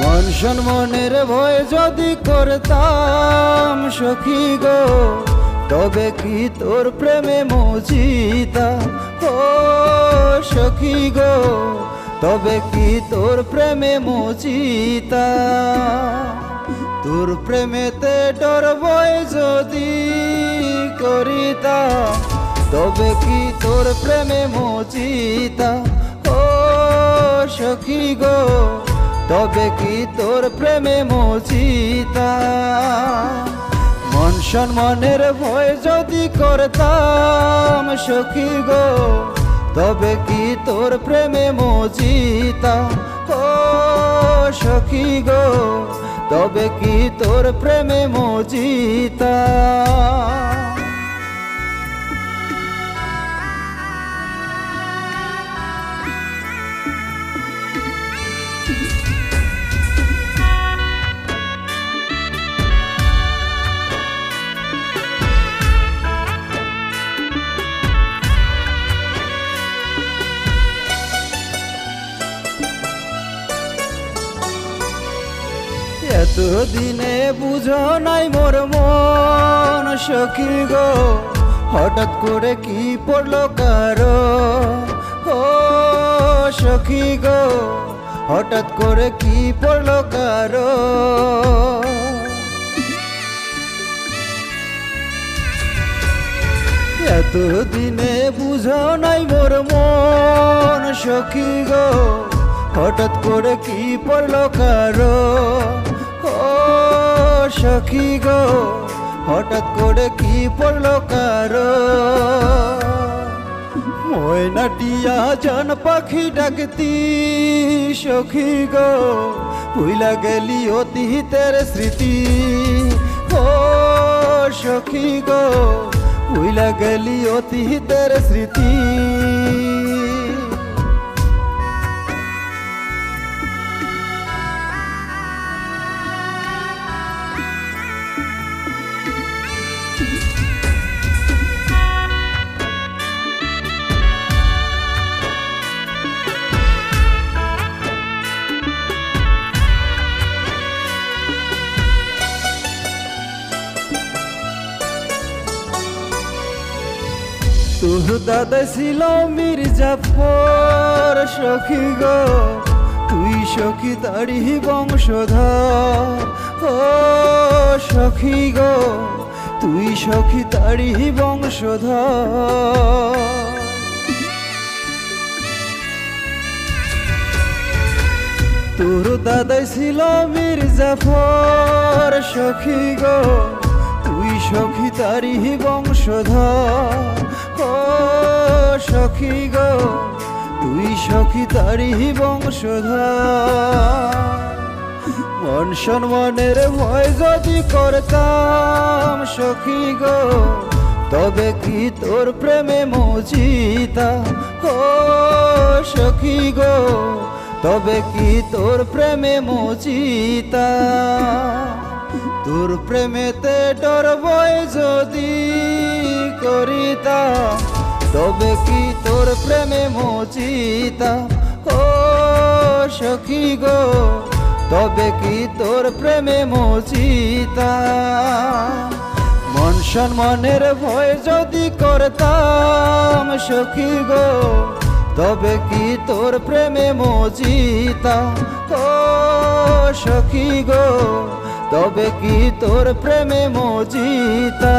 Tension মনের ভয় যদি করতাম, সখী গো, তবে কি তোর প্রেমে মজিতা? ও সখী গো, তবে কি তোর প্রেমে মজিতা? তোর প্রেমেতে ডর ভয় যদি করিতা, তবে কি তোর প্রেমে মজিতা? ও সখী গো তবে কি তোর প্রেমে মজিতা মন সম্মানের ভয় যদি করতাম সখী গো, তবে কি তোর প্রেমে মজিতা ও সখী গো, তবে কি তোর প্রেমে মজিতা এতদিনে বুঝো নাই মোর মন সখী গো। হঠাৎ করে কি পড়ল কারও? ও সখী গো, হঠাৎ করে কি পড়ল কারও? এতদিনে বুঝো নাই মোর মন সখী গো। হঠাৎ করে কি পড়ল কারও? সখী গো, হঠাৎ করে কি পড়ল কারও? ময়নাটিয়া জান পাখি ডাকতি সখী গো, ভুইলা গেলি অতীতের স্মৃতি। ও সখী গো, ভুইলা গেলি অতীতের স্মৃতি। তোর দাদা ছিল মির্জাফর সখী গো। তুই সখী তারি বংশধর। ও সখী গো, তুই সখী তারি বংশধর। তোর দাদাই ছিল মির্জাফর সখী গো। তুই সখী তারি বংশধর। সখী গো, তুই সখী তারি বংশধর। মন সম্মানের ভয় যদি করতাম সখী গো, তবে কি তোর প্রেমে মজিতা? ও সখী গো, তবে কি তোর প্রেমে মজিতা? তোর প্রেমেতে ডর ভয় যদি করিতা, তবে কি তোর প্রেমে মজিতা ও সখী গো, তবে কি তোর প্রেমে মজিতা মন সম্মানের ভয় যদি করতাম সখী গো, তবে কি তোর প্রেমে মজিতা ও সখী গো, তবে কি তোর প্রেমে মজিতা